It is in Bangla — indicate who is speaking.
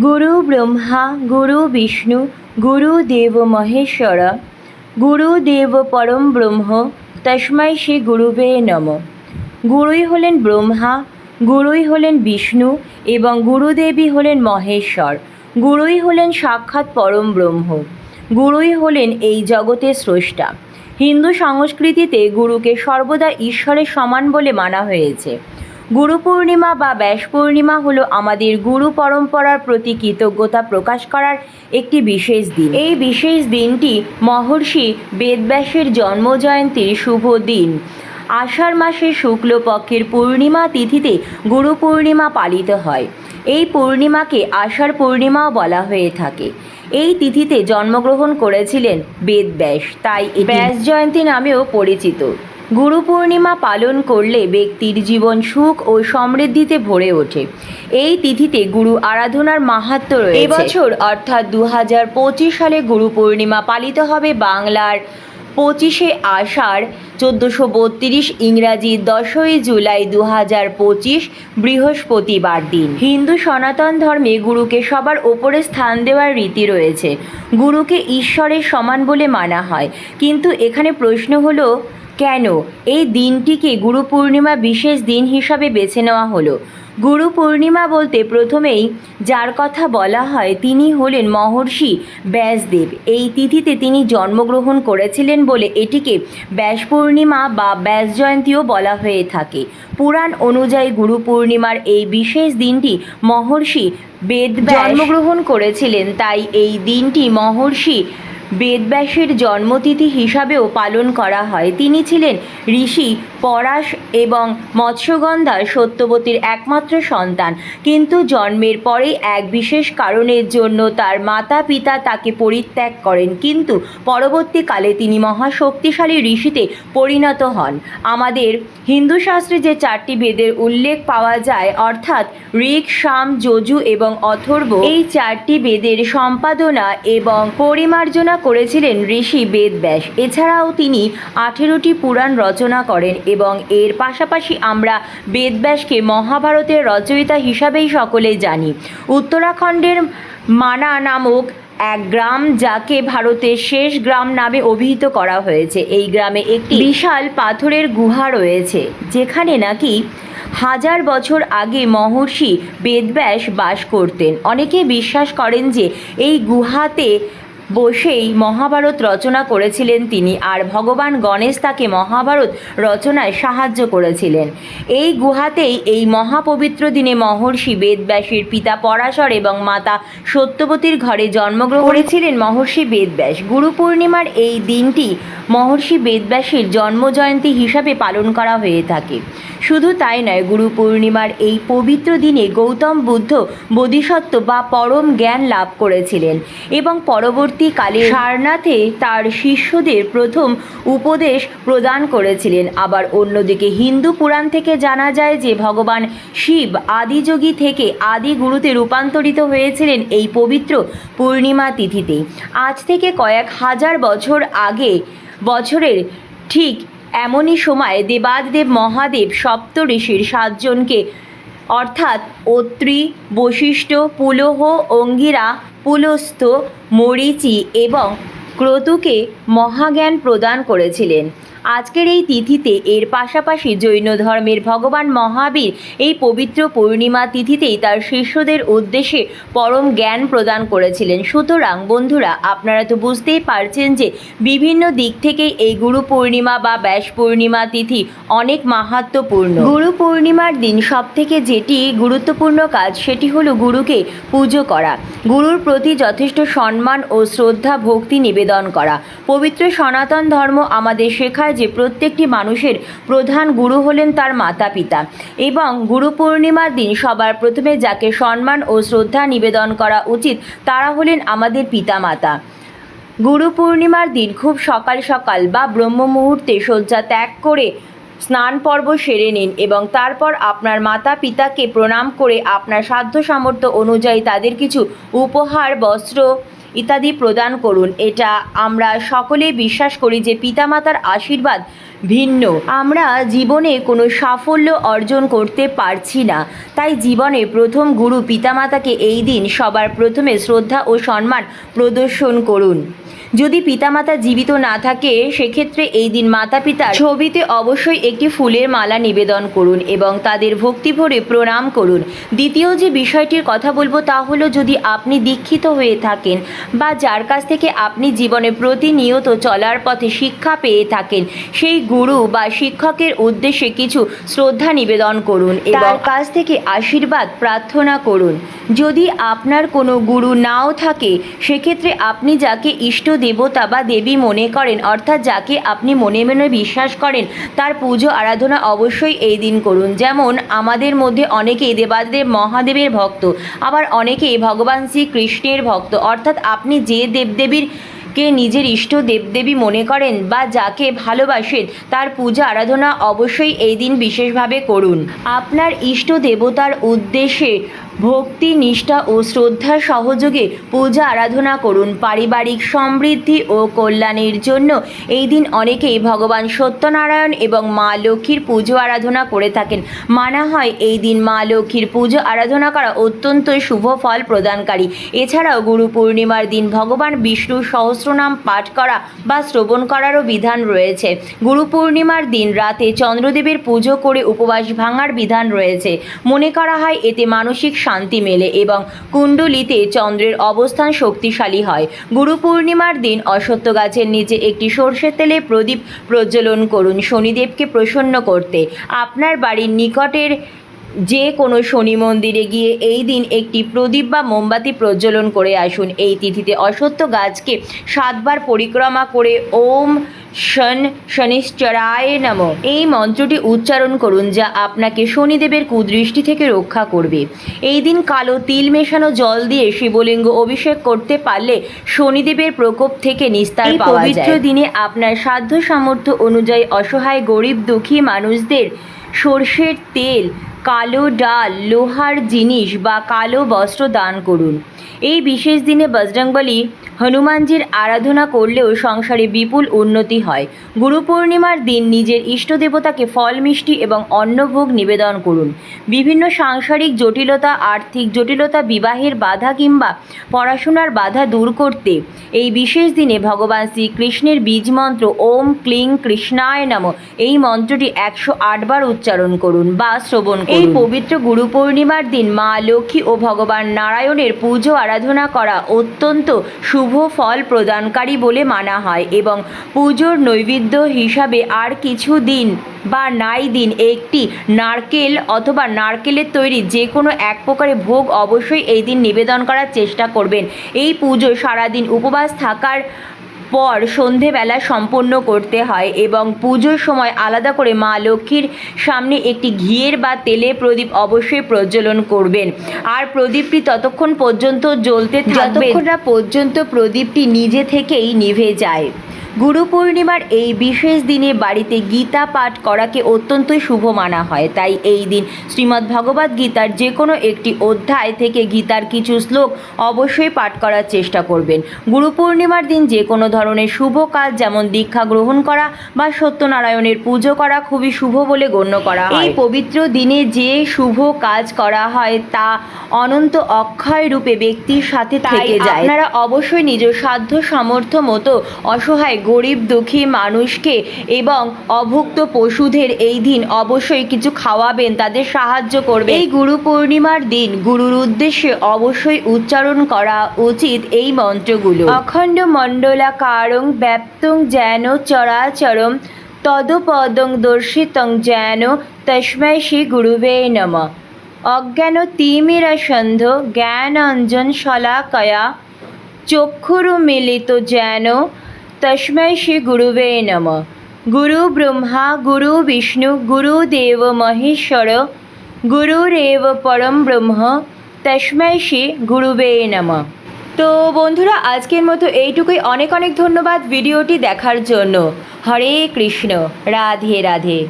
Speaker 1: গুরু ব্রহ্মা, গুরু বিষ্ণু, গুরু দেব মহেশ্বর গুরুদেব পরম ব্রহ্ম তস্মাই শ্রী গুরুবে নম। গুরুই হলেন ব্রহ্মা, গুরুই হলেন বিষ্ণু এবং গুরুদেবী হলেন মহেশ্বর। গুরুই হলেন সাক্ষাৎ পরম ব্রহ্ম। গুরুই হলেন এই জগতের স্রষ্টা। হিন্দু সংস্কৃতিতে গুরুকে সর্বদা ঈশ্বরের সমান বলে মানা হয়েছে। গুরু পূর্ণিমা বা ব্যাস পূর্ণিমা হলো আমাদের গুরু পরম্পরার প্রতি কৃতজ্ঞতা প্রকাশ করার একটি বিশেষ দিন। এই বিশেষ দিনটি মহর্ষি বেদব্যাসের জন্মজয়ন্তীর শুভ দিন। আষাঢ় মাসের শুক্লপক্ষের পূর্ণিমা তিথিতে গুরু পূর্ণিমা পালিত হয়। এই পূর্ণিমাকে আষাঢ় পূর্ণিমাও বলা হয়ে থাকে। এই তিথিতে জন্মগ্রহণ করেছিলেন বেদব্যাস, তাই ব্যাস জয়ন্তী নামেও পরিচিত। গুরু পূর্ণিমা পালন করলে ব্যক্তির জীবন সুখ ও সমৃদ্ধিতে ভরে ওঠে। এই তিথিতে গুরু আরাধনার মাহাত্ম্য রয়েছে। এবছর অর্থাৎ দু হাজার পঁচিশ সালে গুরু পূর্ণিমা পালিত হবে বাংলার পঁচিশে আষাঢ়, চোদ্দোশো বত্রিশ ইংরাজি দশই জুলাই দু হাজার পঁচিশ বৃহস্পতিবার দিন। হিন্দু সনাতন ধর্মে গুরুকে সবার ওপরে স্থান দেওয়ার রীতি রয়েছে। গুরুকে ঈশ্বরের সমান বলে মানা হয়। কিন্তু এখানে প্রশ্ন হলো কেন? এই দিনটিকে গুরু পূর্ণিমা বিশেষ দিন হিসাবে বেছে নেওয়া হলো। গুরু পূর্ণিমা বলতে প্রথমেই যার কথা বলা হয় তিনি হলেন মহর্ষি ব্যাসদেব। এই তিথিতে তিনি জন্মগ্রহণ করেছিলেন বলে এটিকে ব্যাস পূর্ণিমা বা ব্যাস জয়ন্তীও বলা হয়ে থাকে। পুরাণ অনুযায়ী গুরু পূর্ণিমার এই বিশেষ দিনটি মহর্ষি বেদ জন্মগ্রহণ করেছিলেন তাই এই দিনটি মহর্ষি বেদব্যাসের জন্মতিথি হিসাবেও পালন করা হয়। তিনি ছিলেন ঋষি পরাশ এবং মৎস্যগন্ধার সত্যবতীর একমাত্র সন্তান। কিন্তু জন্মের পরে এক বিশেষ কারণের জন্য তার মাতা পিতা তাকে পরিত্যাগ করেন। কিন্তু পরবর্তীকালে তিনি মহাশক্তিশালী ঋষিতে পরিণত হন। আমাদের হিন্দু শাস্ত্রে যে চারটি বেদের উল্লেখ পাওয়া যায়, অর্থাৎ ঋক, সাম, যজু এবং অথর্ব, এই চারটি বেদের সম্পাদনা এবং পরিমার্জনা করেছিলেন ঋষি বেদব্যাস। এছাড়াও তিনি আঠেরোটি পুরাণ রচনা করেন এবং এর পাশাপাশি আমরা বেদব্যাসকে মহাভারতের রচয়িতা হিসাবেই সকলেই জানি। উত্তরাখণ্ডের মানা নামক এক গ্রাম যাকে ভারতের শেষ গ্রাম নামে অভিহিত করা হয়েছে। এই গ্রামে একটি বিশাল পাথরের গুহা রয়েছে, যেখানে নাকি হাজার বছর আগে মহর্ষি বেদব্যাস বাস করতেন। অনেকে বিশ্বাস করেন যে এই গুহাতে বসেই মহাভারত রচনা করেছিলেন তিনি আর ভগবান গণেশ তাকে মহাভারত রচনায় সাহায্য করেছিলেন। এই গুহাতেই এই মহাপবিত্র দিনে মহর্ষি বেদব্যাসের পিতা পরাশর এবং মাতা সত্যবতীর ঘরে জন্মগ্রহণ করেছিলেন মহর্ষি বেদব্যাস। গুরু পূর্ণিমার এই দিনটি মহর্ষি বেদব্যাসের জন্মজয়ন্তী হিসাবে পালন করা হয়ে থাকে। শুধু তাই নয়, গুরু পূর্ণিমার এই পবিত্র দিনে গৌতম বুদ্ধ বোধিসত্ত্ব বা পরম জ্ঞান লাভ করেছিলেন এবং পরবর্তীকালে সারনাথে তার শিষ্যদের প্রথম উপদেশ প্রদান করেছিলেন। আবার অন্যদিকে হিন্দু পুরাণ থেকে জানা যায় যে, ভগবান শিব আদিযোগী থেকে আদি গুরুতে রূপান্তরিত হয়েছিলেন এই পবিত্র পূর্ণিমা তিথিতে। আজ থেকে কয়েক হাজার বছর আগে বছরের ঠিক এমনই সময় দেবাদিদেব মহাদেব সপ্ত ঋষির সাতজনকে, অর্থাৎ অত্রি বৈশিষ্ট্য পুলহ, অঙ্গিরা, পুলস্থ, মরিচি এবং ক্রতুকে মহাজ্ঞান প্রদান করেছিলেন। আজকের এই তিথিতে এর পাশাপাশি জৈন ধর্মের ভগবান মহাবীর এই পবিত্র পূর্ণিমা তিথিতেই তার শিষ্যদের উদ্দেশ্যে পরম জ্ঞান প্রদান করেছিলেন। সুতরাং বন্ধুরা, আপনারা তো বুঝতেই পারছেন যে বিভিন্ন দিক থেকে এই গুরু পূর্ণিমা বা ব্যাস পূর্ণিমা তিথি অনেক মাহাত্মপূর্ণ। গুরু পূর্ণিমার দিন সব থেকে যেটি গুরুত্বপূর্ণ কাজ, সেটি হলো গুরুকে পুজো করা, গুরুর প্রতি যথেষ্ট সম্মান ও শ্রদ্ধা, ভক্তি নিবেদন করা। পবিত্র সনাতন ধর্ম আমাদের শেখায় যে প্রত্যেকটি মানুষের প্রধান গুরু হলেন তার মাতা পিতা এবং গুরু পূর্ণিমার দিন সবার প্রথমে যাকে সম্মান ও শ্রদ্ধা নিবেদন করা উচিত, তারা হলেন আমাদের পিতা মাতা গুরু পূর্ণিমার দিন খুব সকাল সকাল বা ব্রহ্ম মুহূর্তে শয্যা ত্যাগ করে স্নান পর্ব সেরে নিন এবং তারপর আপনার মাতা পিতাকে প্রণাম করে আপনার সাধ্য সামর্থ্য অনুযায়ী তাদের কিছু উপহার, বস্ত্র ইত্যাদি প্রদান করুন। এটা আমরা সকলে বিশ্বাস করি যে পিতামাতার আশীর্বাদ ভিন্ন। আমরা জীবনে কোনো সাফল্য অর্জন করতে পারছি না। তাই জীবনে প্রথম গুরু পিতামাতাকে এই দিন সবার প্রথমে শ্রদ্ধা ও সম্মান প্রদর্শন করুন। যদি পিতামাতা জীবিত না থাকে, সেক্ষেত্রে এই দিন মাতা পিতার ছবিতে অবশ্যই একটি ফুলের মালা নিবেদন করুন এবং তাদের ভক্তি ভরে প্রণাম করুন। দ্বিতীয় যে বিষয়টির কথা বলব তা হলো, যদি আপনি দীক্ষিত হয়ে থাকেন বা যার কাছ থেকে আপনি জীবনে প্রতিনিয়ত চলার পথে শিক্ষা পেয়ে থাকেন, সেই গুরু বা শিক্ষকের উদ্দেশ্যে কিছু শ্রদ্ধা নিবেদন করুন এবং কাছ থেকে আশীর্বাদ প্রার্থনা করুন। যদি আপনার কোনো গুরু নাও থাকে, সেক্ষেত্রে আপনি যাকে ইষ্ট দেবতা বা দেবী মনে করেন, অর্থাৎ যাকে আপনি মনে মনে বিশ্বাস করেন, তার পুজো আরাধনা অবশ্যই এই দিন করুন। যেমন, আমাদের মধ্যে অনেকেই দেবাদেব মহাদেবের ভক্ত, আবার অনেকেই ভগবান শ্রীকৃষ্ণের ভক্ত। অর্থাৎ আপনি যে দেবদেবীর কে নিজের ইষ্ট দেবদেবী মনে করেন বা যাকে ভালোবাসেন, তার পূজা আরাধনা অবশ্যই এই দিন বিশেষভাবে করুন। আপনার ইষ্ট দেবতার উদ্দেশ্যে ভক্তি, নিষ্ঠা ও শ্রদ্ধার সহযোগে পূজা, আরাধনা করুন। পারিবারিক সমৃদ্ধি ও কল্যাণের জন্য এই দিন অনেকেই ভগবান সত্যনারায়ণ এবং মা লক্ষ্মীর পুজো, আরাধনা করে থাকেন। মানা হয় এই দিন মা লক্ষ্মীর পুজো, আরাধনা করা অত্যন্ত শুভ ফল প্রদানকারী। এছাড়াও গুরু পূর্ণিমার দিন ভগবান বিষ্ণুর সহস্রনাম পাঠ করা বা শ্রবণ করারও বিধান রয়েছে। গুরু পূর্ণিমার দিন রাতে চন্দ্রদেবের পুজো করে উপবাস ভাঙার বিধান রয়েছে। মনে করা হয় এতে মানসিক শান্তি মেলে এবং কুণ্ডলিতে চন্দ্রের অবস্থান শক্তিশালী হয়। গুরু পূর্ণিমার দিন অসত্য গাছের নিচে একটি সর্ষের তেলে প্রদীপ প্রজ্বলন করুন। শনিদেবকে প্রসন্ন করতে। আপনার বাড়ির নিকটের যে কোনো শনি মন্দিরে গিয়ে এই দিন একটি প্রদীপ বা মোমবাতি প্রজ্বলন করে আসুন। এই তিথিতে অসত্য গাছকে সাতবার পরিক্রমা করে ওম শন শনিশ্চরায় নম। এই মন্ত্রটি উচ্চারণ করুন যা আপনাকে শনিদেবের কুদৃষ্টি থেকে রক্ষা করবে। এই দিন কালো তিল মেশানো জল দিয়ে শিবলিঙ্গ অভিষেক করতে পারলে শনিদেবের প্রকোপ থেকে নিস্তার পাওয়া
Speaker 2: পবিত্র
Speaker 1: দিনে আপনার সাধ্য সামর্থ্য অনুযায়ী অসহায় গরিব দুঃখী মানুষদের সর্ষের তেল কালো ডাল, লোহার জিনিস বা কালো বস্ত্র দান করুন। এই বিশেষ দিনে বজরংবলী হনুমানজির আরাধনা করলেও সংসারে বিপুল উন্নতি হয়। গুরু পূর্ণিমার দিন নিজের ইষ্ট দেবতাকে ফল, মিষ্টি এবং অন্নভোগ নিবেদন করুন। বিভিন্ন সাংসারিক জটিলতা, আর্থিক জটিলতা, বিবাহের বাধা কিংবা পড়াশোনার বাধা দূর করতে এই বিশেষ দিনে ভগবান শ্রীকৃষ্ণের বীজ মন্ত্র ওম ক্লিং কৃষ্ণায় নম। এই মন্ত্রটি একশো আটবার উচ্চারণ করুন বা শ্রবণ এই পবিত্র গুরু পূর্ণিমার দিন মা লক্ষ্মী ও ভগবান নারায়ণের পুজো আরাধনা করা অত্যন্ত শুভ ফল প্রদানকারী বলে মানা হয় এবং পুজোর নৈবেদ্য হিসাবে আর কিছু দিন বা নাই দিন একটি নারকেল অথবা নারকেলের তৈরি যে কোনো এক প্রকারের ভোগ অবশ্যই এই দিন নিবেদন করার চেষ্টা করবেন। এই পুজো সারাদিন উপবাস থাকার পর সন্ধেবেলা সম্পন্ন করতে হয় এবং পুজোর সময় আলাদা করে মা লক্ষ্মীর সামনে একটি ঘিয়ের বা তেলে প্রদীপ অবশ্যই প্রজ্বলন করবেন। আর প্রদীপটি ততক্ষণ পর্যন্ত জ্বলতে থাকবে। পর্যন্ত প্রদীপটি নিজে থেকেই নিভে যায়। গুরু পূর্ণিমার এই বিশেষ দিনে বাড়িতে গীতা পাঠ করাকে অত্যন্তই শুভ মানা হয়। তাই এই দিন শ্রীমদ্ ভগবদ গীতার যে কোনো একটি অধ্যায় থেকে গীতার কিছু শ্লোক অবশ্যই পাঠ করার চেষ্টা করবেন। গুরু পূর্ণিমার দিন যে কোনো ধরনের শুভ কাজ যেমন দীক্ষা গ্রহণ করা বা সত্যনারায়ণের পুজো করা খুবই শুভ বলে গণ্য করা হয়। এই পবিত্র দিনে যে শুভ কাজ করা হয় তা অনন্ত অক্ষয় রূপে ব্যক্তির সাথে থেকে যায়। আপনারা অবশ্যই নিজ সাধ্য সামর্থ্য মতো অসহায় গরিব দুঃখী মানুষকে এবং অভুক্ত পশুদের এই দিন অবশ্যই কিছু খাওয়াবেন, তাদের সাহায্য করবে এই গুরু পূর্ণিমার দিন গুরুর উদ্দেশ্যে অবশ্যই উচ্চারণ করা উচিত এই মন্ত্রগুলো। অখণ্ড মণ্ডলাকারং ব্যাপ্তং যেন চরাচরম, তদপদং দর্শিতং যেন তস্মৈ শ্রী গুরুবে নমঃ। অজ্ঞান তিমিরাসন্ধ জ্ঞান অঞ্জন শলাকয়া, চক্ষুরু মিলিত যেন তস্মৈ শ্রী গুরুবে নম গুরু ব্রহ্মা গুরু বিষ্ণু গুরুদেব মহেশ্বর গুরুরেব পরম ব্রহ্ম তস্মৈ শ্রী গুরুবে নম তো বন্ধুরা, আজকের মতো এইটুকুই। অনেক অনেক ধন্যবাদ ভিডিওটি দেখার জন্য। হরে কৃষ্ণ। রাধে রাধে।